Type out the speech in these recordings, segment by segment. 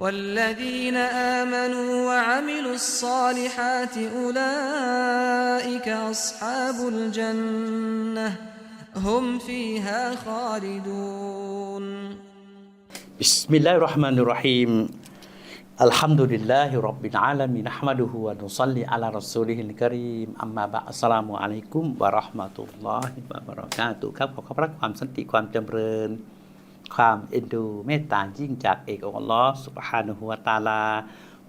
والذين آمنوا وعملوا الصالحات أولئك أصحاب الجنة هم فيها خالدون บิสมิลลาฮิรเราะห์มานิรเราะฮีมอัลฮัมดุลิลลาฮิร็อบบิลอาลามีนนะห์มะดุฮุวะนุศ็อลลิอะลารอซูลิฮิลกะรีมอัมมาบะอัสสลามุอะลัยกุมวะเราะห์มะตุลลอฮิวะบะเราะกาตุฮ์ครับขอขอบพระความสันติความจำเริญ ความเอ็นดูเมตตายิ่งจากเอกองค์อัลลอฮ์สุบฮานะฮูวตาลา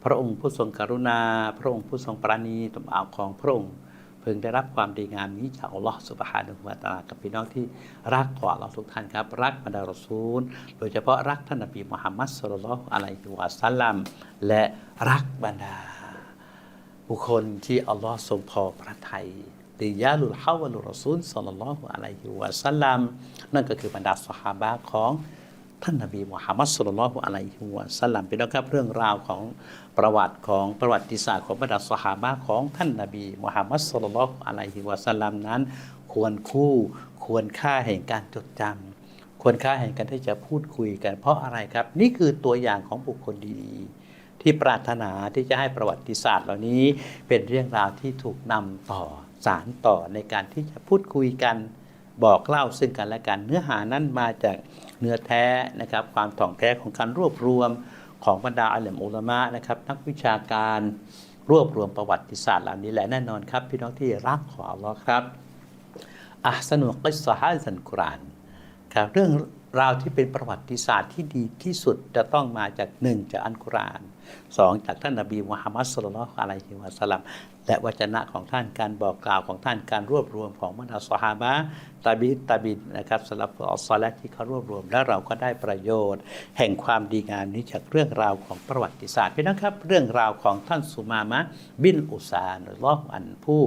พระองค์ผู้ทรงกรุณา พระองค์ผู้ทรงปราณีต่อบ่าวของพระองค์เพิ่งได้รับความดีงามนี้จากอัลลอฮ์สุบฮานะฮูวตาลากับพี่น้องที่รักของอัลลทุกท่านครับ รักบรรดารซูล โดยเฉพาะรักท่านนบีมุฮัมมัดสุลลัลอฮุอะลัยฮิวะสัลลัมและรักบรรดา บุคคลที่อัลลอฮ์ทรงพอพระทัย ติยาลุลฮาวลุรอซูลสัลลัลลอฮุอะลัยฮิวะสัลลัมนั่นก็คือบรรดาสหาบะของท่านนบีมุฮัมมัดสุลลัลลอฮุอะลัยฮิวะสัลลัมเป็นนะครับเรื่องราวของประวัติของประวัติศาสตร์ของบรรดาสหาบะของท่านนบีมุฮัมมัดสุลลัลลอฮุอะลัยฮิวะสัลลัมนั้น ควรคู่ควรค่าแห่งการจดจำควรค่าแห่งการที่จะพูดคุยกัน เพราะอะไรครับ นี่คือตัวอย่างของบุคคลดีๆ ที่ปรารถนาที่จะให้ประวัติศาสตร์เหล่านี้เป็นเรื่องราวที่ถูกนำต่อสารต่อในการที่จะพูดคุยกันบอกเล่าซึ่งกันและกันเนื้อหานั้นมาจากเนื้อแท้นะครับความถ่องแท้ของการรวบรวมของบรรดาอัลเลมอุลามะนะครับนักวิชาการรวบรวมประวัติศาสตร์เหล่านี้และแน่นอนครับ พี่น้องที่รักของอัลลอฮ์ครับอัสนุกิสฮะซันกุรานครับเรื่อง ราวที่เป็นประวัติศาสตร์ที่ดีที่สุดจะต้องมาจากหนึ่งจากอัลกุรอานสองจากท่านนบีมุฮัมมัดสุลลัลอะลัยฮิวะสัลลัมและวจนะของท่านการบอกกล่าวของท่านการรวบรวมของบรรดาสหาบะตาบิตาบินนะครับสำหรับอัลซอลที่เขารวบรวม และเราก็ได้ประโยชน์ แห่งความดีงามนี้จากเรื่องราวของประวัติศาสตร์พี่น้องครับ เรื่องราวของท่านสุมามะบินอุซานลออันผู้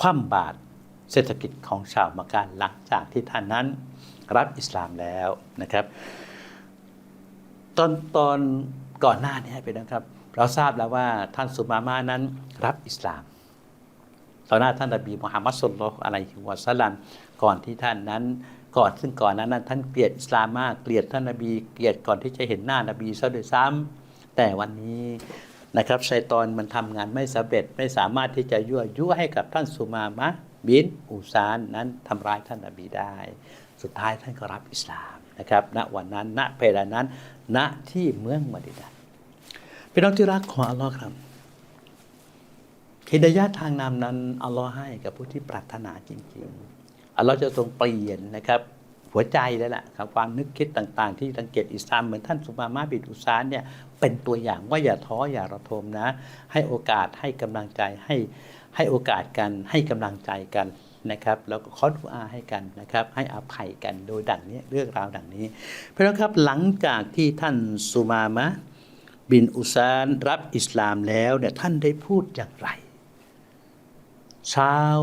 คว่ำบาตรเศรษฐกิจของชาวมักกะหลังจากที่ท่านนั้น รับอิสลามแล้วนะครับ ตอนตอนก่อนหน้านี้เป็นะครับ เราทราบแล้วว่าท่านสุมามานั้นรับอิสลามต่อหน้าท่านนบีมุฮัมมัดสุลลัลอะไรฮิวะสัลลัมก่อนที่ท่านนั้นก่อนซึ่งก่อนนั้นนั้นท่านเกลียดอิสลามมากเกลียดท่านนบีเกลียดก่อนที่จะเห็นหน้านบีซะด้วยซ้ำแต่วันนี้นะครับชัยตอนมันทำงานไม่สำเร็จไม่สามารถที่จะยั่วยุให้กับท่านสุมามะบินอุซานนั้นทำร้ายท่านนบีได้ สุดท้ายท่านก็รับอิสลามนะครับณวันนั้นณเวลานั้น ณที่เมืองมดินาเป็นน้องที่รักของอัลลอฮ์ครับฮิดายะทางนำนั้นอัลลอฮ์ให้กับผู้ที่ปรารถนาจริงๆอัลลอฮ์จะทรงเปลี่ยนนะครับหัวใจแล้วล่ะครับความนึกคิดต่างๆ ที่รังเกียจอิสลามเหมือนท่านสุมามาบิดอุซานเนี่ยเป็นตัวอย่างว่าอย่าท้ออย่าระทมนะ ให้โอกาสให้กำลังใจให้ให้โอกาสกันให้กำลังใจกัน นะครับแล้วก็ขอดุอาให้กันนะครับให้อภัยกันโดยดังนี้เรื่องราวดังนี้ เพราะนั้นครับหลังจากที่ท่านสุมามะบินอุซานรับอิสลามแล้วเนี่ยท่านได้พูดอย่างไรชาว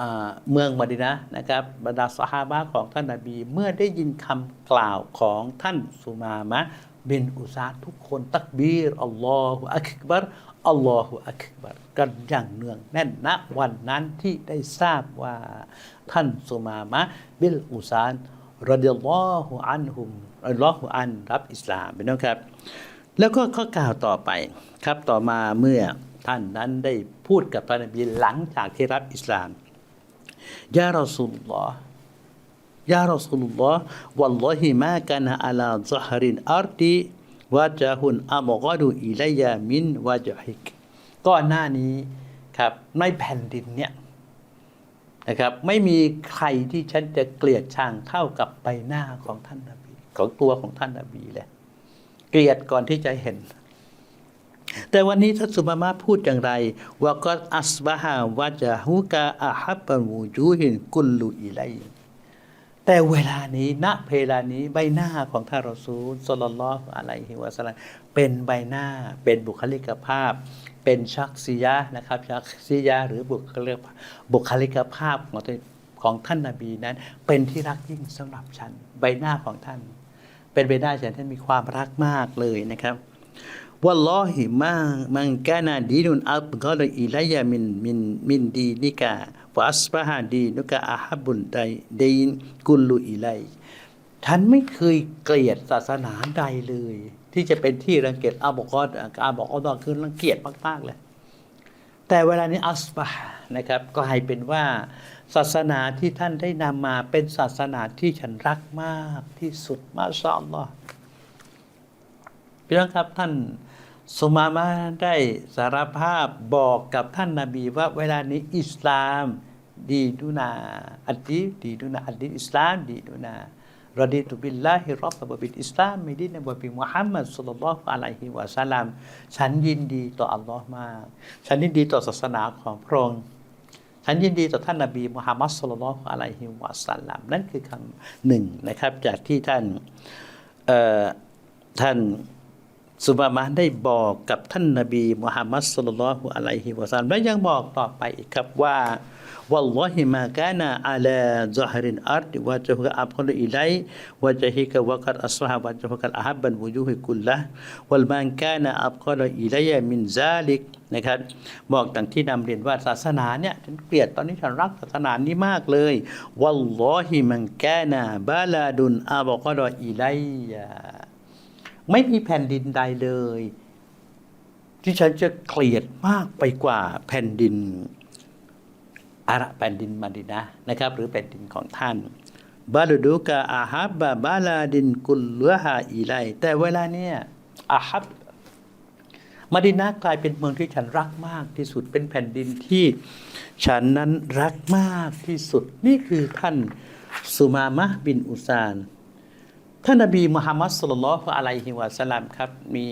อ่าเมืองมะดินะนะครับบรรดาสหาบะของท่านนาบีเมื่อได้ยินคำกล่าวของท่านสุมามะบินอุซานทุกคนตักบีรอัลลอฮฺอักบัร อัลลอฮฺอักบัรกันอย่างเนืองแน่นณวันนั้นที่ได้ทราบว่าท่านสุมามะบิลอุซานรดิยัลลอฮุอันฮุมรดิยัลลอฮุอันรับอิสลามเป็นนะครับ แล้วก็ข้อกล่าวต่อไปครับต่อมาเมื่อท่านนั้นได้พูดกับท่านบีหลังจากที่รับอิสลามยารอสุลลอฮ์ยารอสูลุลลอฮ์วัลลอฮิมากันอัลาซฮรินอัรดี วะจาฮุนอัมกอดูอิลัยามินวะจฮิกก่อนหน้านี้ครับในแผ่นดินเนี่ยนะครับไม่มีใครที่ฉันจะเกลียดชังเท่ากับใบหน้าของท่านนบีของตัวของท่านนบีเลยเกลียดก่อนที่จะเห็น แต่วันนี้ท่านสุมามาพูดอย่างไรว่าก็อัสบะฮาวะจะฮุกะอาฮับบูจูฮินกุลลุอิไล แต่เวลานี้ณเวลานี้ใบหน้าของท่านรอซูลสลลลอฮอะลัยฮิวะสัลลัมเป็นใบหน้าเป็นบุคลิกภาพ เป็นชักซียะนะครับชักซียะหรือบุคลิกบุคลิกภาพของท่านของท่านนบีนั้น เป็นที่รักยิ่งสำหรับฉัน ใบหน้าของท่าน เป็นใบหน้าฉันท่านมีความรักมากเลยนะครับวัลลอฮิมามันกานาดีนุนอับกอลอิลัยมินมินมินดีนิกา วะอัสบะฮาดีนุกะอาฮับุนไดดีนกุลุอิไลฉันไม่เคยเกลียดศาสนาใดเลย ที่จะเป็นที่รังเกียจอาบอกออาบอกอดอคือรังเกียจมากๆเลยแต่เวลานี้อัสบะนะครับกลายเป็นว่า ศาสนาที่ท่านได้นำมาเป็นศาสนาที่ฉันรักมากที่สุดมาชาอัลลอฮ์พี่น้องครับท่านสุมามาได้สารภาพบอกกับท่านนาบีว่าเวลานี้อิสลาม ดีดูนาอัดีดีดูนาอัดดีอิสลามดีดูนารอดีตุบิลลาฮิรับบบิลอิสลามไม่ดีนะบบิมุฮัมมัดสุลลัลลอฮุอะลัยฮิวะสัลลัมฉันยินดีต่ออัลลอฮ์มาก ฉันยินดีต่อศาสนาของพระองค์ฉันยินดีต่อท่านนบีมุฮัมมัดสุลลัลลอฮุอะลัยฮิวะสัลลัมนั่นคือคำหนึ่งนะครับ จากที่ท่านท่าน สุบามานได้บอกกับท่านนบีมุฮัมมัดสุลลัลฮุอะลัยฮิวะซัลลัมและยังบอกต่อไปอีกครับว่าวัลลอฮิมากานาอัลาซอฮรินอัดวะจฮุกะอับฮุลอิไลวะจฮิกะวะกัดอัสฮะวะจฮุกะอับบันวุจูฮิกุลละวัลมานกานาอับกอลอิไลยามินซาลิกนะครับบอกดังที่นำเรียนว่าศาสนาเนี่ยฉันเกลียดตอนนี้ฉันรักศาสนานี้มากเลยวัลลอฮิมังแกนาบาลาดุนอับกอลอิไลยา ไม่มีแผ่นดินใดเลย ที่ฉันจะเกลียดมากไปกว่าแผ่นดินอาระแผ่นดินมาดินะนะครับ หรือแผ่นดินของท่านบาลูดูกาอาฮับบาบาลาดินกุลลฮาอีไลแต่เวลาเนี้ยอาฮับมาดินะกลายเป็นเมืองที่ฉันรักมากที่สุดเป็นแผ่นดินที่ฉันนั้นรักมากที่สุด นี่คือท่านสุมามะบินอุซาน ท่านนบีมุฮัมมัดสุลลัลลอฮุอะลัยฮิวะสลัมครับ มี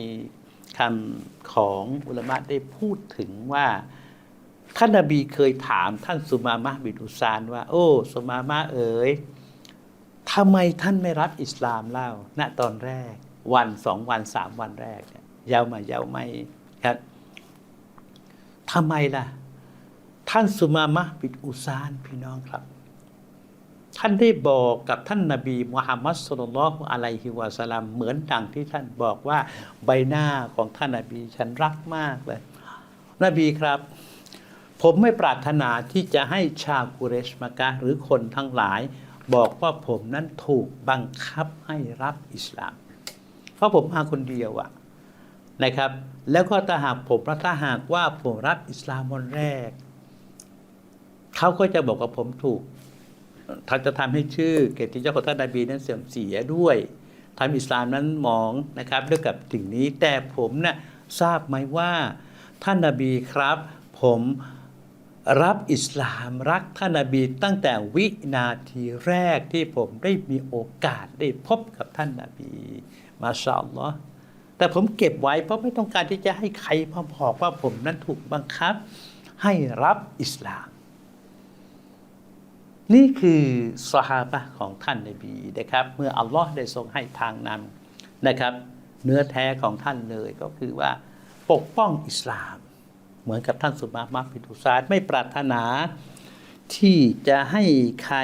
คำของอุลามะได้พูดถึงว่าท่านนบีเคยถามท่านสุมามะบินอุซานว่า โอ้ สุมามะเอ๋ยทำไมท่านไม่รับอิสลามเล่า ณตอนแรก วันสองวันสามวันแรกเนี่ยยาวมายาวไม่ครับทำไมล่ะ ท่านสุมามะบินอุซานพี่น้องครับานได้บอกกับท่านนาบีมุฮัมมัดสุลลัลอฮุอะลัยฮิวะสลลัมเหมือนดังที่ท่านบอกว่าใบหน้าของท่านนาบีฉันรักมากเลย นบีครับ ผมไม่ปรารถนาที่จะให้ชาวกุเรชมากะหรือคนทั้งหลาย บอกว่าผมนั้นถูกบังคับให้รับอิสลาม เพราะผมมาคนเดียวอะนะครับ แล้วก็ถ้าหากผมถ้าหากว่าผมรับอิสลามวันแรกเขาก็จะบอกว่าผมถูก ท่านจะทำให้ชื่อเกียรติยศของท่านนบีนั้นเสื่อมเสียด้วยทำอิสลามนั้นมองนะครับด้วยกับสิ่งนี้แต่ผมนะ่ะทราบไหมว่า ท่านนบีครับ ผมรับอิสลามรักท่านนบีตั้งแต่วินาทีแรกที่ผมได้มีโอกาสได้พบกับท่านนบี มาชาอัลลอฮ์แต่ผมเก็บไว้เพราะไม่ต้องการที่จะให้ใครมาบอกว่าผมนั้นถูกบังคับ ให้รับอิสลาม นี่คือสหาบะของท่านนบีนะครับ เมื่ออัลลอฮ์ได้ทรงให้ทางนำนะครับ เนื้อแท้ของท่านเลยก็คือว่าปกป้องอิสลาม เหมือนกับท่านสุมามาพิทุสาดไม่ปรารถนา ที่จะให้ใคร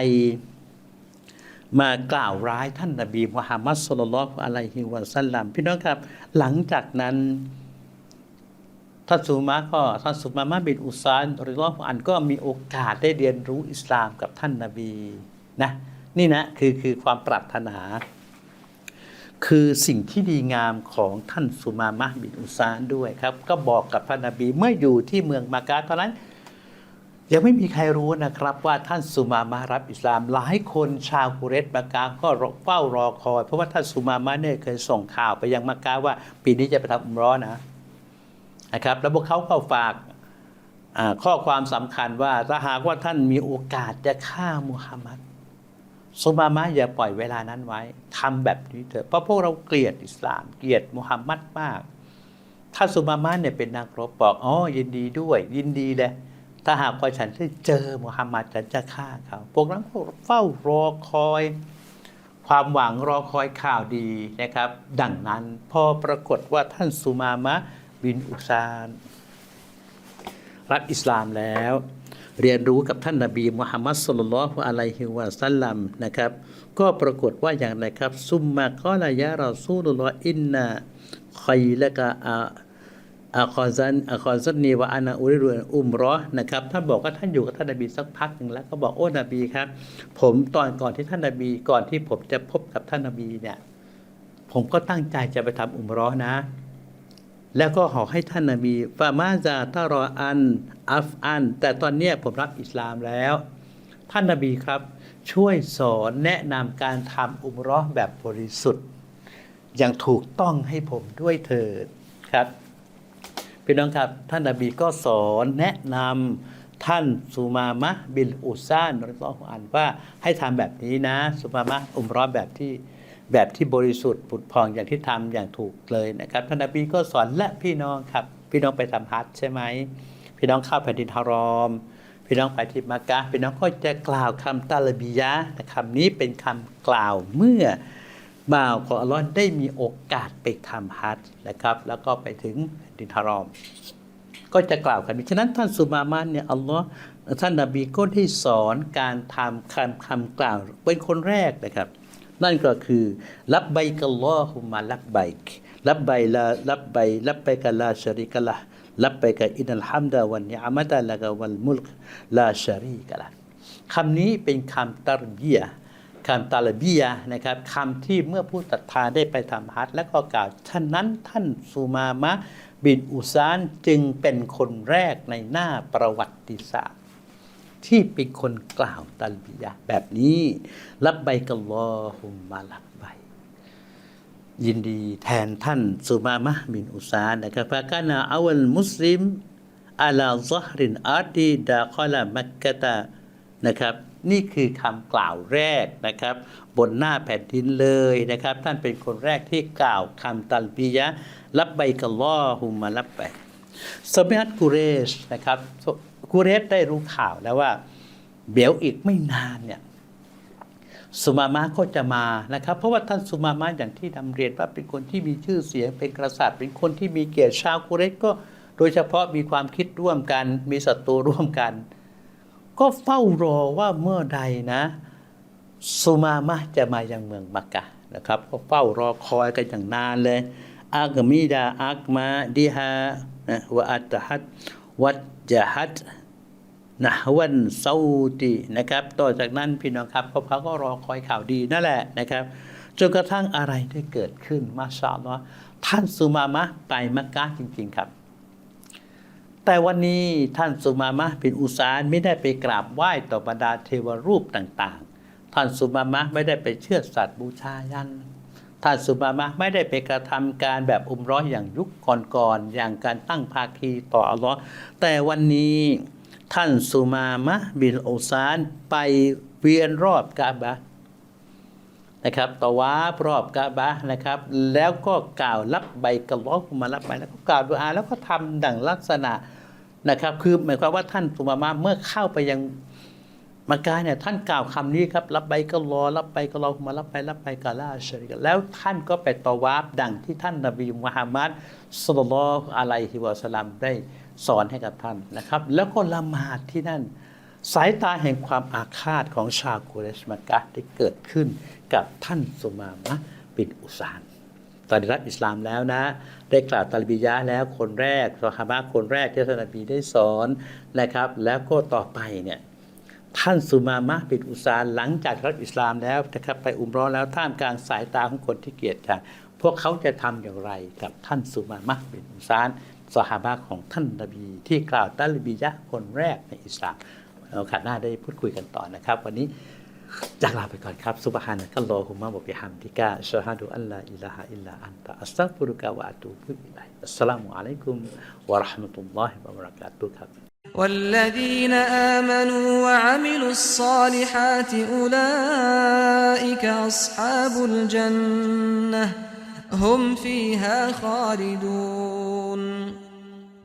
มากล่าวร้ายท่านนบีมุฮัมมัดสุลลัลลอฮุอะลัยฮิวะสัลลัมพี่น้องครับ หลังจากนั้น ท่านสุมาก็ท่านสุมามาบินอุซานหริลลอฮุอันก็มีโอกาสได้เรียนรู้อิสลามกับท่านนาบีนะนี่นะคือคือความปรารถนา คือสิ่งที่ดีงามของท่านสุมามะบินอุซานด้วยครับ ก็บอกกับท่านนาบีเมื่ออยู่ที่เมืองมากาตอนนั้นยังไม่มีใครรู้นะครับว่าท่านสุมามารับอิสลามหลายคนชาวกุเรตมากาก็เฝ้ารอคอย เพราะว่าท่านสุมามาเนี่ยเคยส่งข่าวไปยังมากาว่า ปีนี้จะไปทำอุมร้อนนะ นะครับแล้วพวกเขาก็ฝากข้อความสำคัญว่าถ้าหากว่าท่านมีโอกาสจะฆ่ามุฮัมมัดสุมามะอย่าปล่อยเวลานั้นไว้ทำแบบนี้เถอะเพราะพวกเราเกลียดอิสลาม เกลียดมุฮัมมัดมาก ถ้าสุมามะเนี่ยเป็นนักรบบอกอ๋อยินดีด้วย ยินดีเลยถ้าหากว่าฉันได้เจอมุฮัมมัดฉันจะฆ่าเขาพวกนั้นเฝ้ารอคอย ความหวังรอคอยข่าวดีนะครับ ดังนั้นพอปรากฏว่าท่านสุมามะ บินอุซานรับอิสลามแล้ว เรียนรู้กับท่านนาบีมุฮัมมัดสุลลัลฮุอะลัยฮิวะสัลลัมนะครับ ก็ปรากฏว่าอย่างไรครับ ซุมมากอลายะรอซูลุลลอฮ์อินนาคอยละกะอาอาคอซันอาคอซันนีวะอานาอุริรุนอุมรอนะครับท่านบอกว่าท่านอยู่กับท่านนบีสักพักหนึ่งแล้วก็บอกโอ้นบีครับ ผมตอนก่อนที่ท่านนบีก่อนที่ผมจะพบกับท่านนบีเนี่ยผมก็ตั้งใจจะไปทำอุมรอนะ แล้วก็ขอให้ท่านนบีฟามาซาตารออันอัฟอัน แต่ตอนเนี้ผมรับอิสลามแล้ว ท่านนบีครับ ช่วยสอนแนะนำการทำอุมร้อแบบบริสุทธิ์ อย่างถูกต้องให้ผมด้วยเถิดครับพี่น้องครับ ท่านนบีก็สอนแนะนำท่านสุมามะบินอุซานรอฮอันว่าให้ทำแบบนี้นะ สุมามะอุมร้อแบบที่ แบบที่บริสุทธิ์ผุดพองอย่างที่ทำอย่างถูกเลยนะครับท่านนบีก็สอนและพี่น้องครับ พี่น้องไปทำฮัจใช่ไหมพี่น้องเข้าแผ่นดินฮารอม พี่น้องไปที่มักกะพี่น้องก็จะกล่าวคำตาลบียะคำนี้เป็นคำกล่าวเมื่อบ่าวของอัลลอฮ์ได้มีโอกาสไปทำฮัจนะครับ แล้วก็ไปถึงแผ่นดินฮารอม ก็จะกล่าวกันนี้ฉะนั้นท่านสุมามานเนี่ยอัลลอฮ์ท่านนบีก็ได้สอนการทำคำคำกล่าวเป็นคนแรกนะครับ นั่นก็คือรับใบกัลลอฮุมารับใบรับใบลารับใบรับไปกัลาชริกะละรับไปกับอินัลฮัมดะวันนิอามะตะละกวัลมุลกลาชรีกะละคำนี้เป็นคำตรบียคำตาลบียนะครับคำที่เมื่อผู้ศรัทธาได้ไปทำฮัจแล้วก็กล่าวฉะนั้นท่านสุมามะบินอุซานจึงเป็นคนแรกในหน้าประวัติศาสตร์ ที่เป็นคนกล่าวตัลบิยะแบบนี้ รับใบกัลลอฮุมมารับใบ ยินดีแทนท่านสุมามะห์บินอุซานนะครับฟากานาอวัลมุสลิมอาลาซฮรินอาดีดาคอลามักกะตานะครับนี่คือคำกล่าวแรกนะครับ บนหน้าแผ่นดินเลยนะครับ ท่านเป็นคนแรกที่กล่าวคำตัลบียะรับใบกัลลอฮุมมารับใบสมัยกุเรชนะครับ กุเรชได้รู้ข่าวแล้วว่าเดี๋ยวอีกไม่นานเนี่ยสุมามะก็จะมานะครับ เพราะว่าท่านสุมามะอย่างที่นำเรียนว่าเป็นคนที่มีชื่อเสียงเป็นกษัตริย์ เป็นคนที่มีเกียรติชาวกุเรชก็ โดยเฉพาะมีความคิดร่วมกัน มีศัตรูร่วมกัน ก็เฝ้ารอว่าเมื่อใดนะสุมามะจะมายังเมืองมักกะนะครับ ก็เฝ้ารอคอยกันอย่างนานเลยอักมีดาอักมาดิฮานะวะอัตฮัดวัดจฮัด นะวันซาอุดีนะครับต่อจากนั้นพี่น้องครับเขาก็รอคอยข่าวดีนั่นแหละนะครับจนกระทั่งอะไรได้เกิดขึ้นมาชาอัลลอฮ์ท่านสุมามะไปมักกะจริง ๆครับ แต่วันนี้ท่านสุมามะเป็นอุสานไม่ได้ไปกราบไหว้ต่อบรรดาเทวรูปต่างๆ ท่านสุมามะไม่ได้ไปเชื่อสัตว์บูชายันท่านสุมามะไม่ได้ไปกระทำการแบบอุมร้อยอย่างยุคก่อนๆอย่างการตั้งภาคีต่ออัลลอฮ์แต่วันนี้ ท่านสุมามะบินอุซานไปเวียนรอบกาบะนะครับตะวาบรอบกาบะนะครับ แล้วก็กล่าวรับใบกระล้อฮุมารับใบแล้วก็กล่าวดูอาแล้วก็ทำดังลักษณะนะครับ คือหมายความว่าท่านสุมามะเมื่อเข้าไปยังมักกะเนี่ยท่านกล่าวคำนี้ครับ รับไปก็รอรับไปก็รอมารับไปรับไปกาลาชริกแล้วท่านก็ไปตวาบดังที่ท่านนบีมุฮัมมัดสุลลัลอะลัยฮิวะสลลัมได้ สอนให้กับท่านนะครับ แล้วก็ละหมาดที่นั่น สายตาแห่งความอาฆาตของชาวกุเรชมักกะได้เกิดขึ้นกับท่านสุมามะบินอุสานตอนได้รับอิสลามแล้วนะ ได้กล่าวตัลบียะแล้วคนแรกซอฮาบะห์คนแรกที่ท่านนบีได้สอนนะครับ แล้วก็ต่อไปเนี่ยท่านสุมามะบินอุซานหลังจากรับอิสลามแล้วนะครับไปอุมร้อนแล้วท่ามกลางสายตาของคนที่เกลียดชังพวกเขาจะทำอย่างไรกับท่านสุมามะบินอุซาน สหาบะของท่านนบี ที่กล่าวตัลบียะห์คนแรกในอิสลามเราขัดหน้าได้พูดคุยกันต่อนะครับ วันนี้จากลาไปก่อนครับซุบฮานะกัลลอฮุมะวะบิฮัมดิกะชะฮะดูอัลลาอิลาฮะอิลลาอันตะอัสตัฆฟิรุกะวะอะตูบุอิลัยอัสสลามุอะลัยกุมวะเราะห์มะตุลลอฮิวะบะเราะกาตุฮ์ครับ والذين آمنوا وعملوا الصالحات أولئك أصحاب الجنة هم فيها خالدون.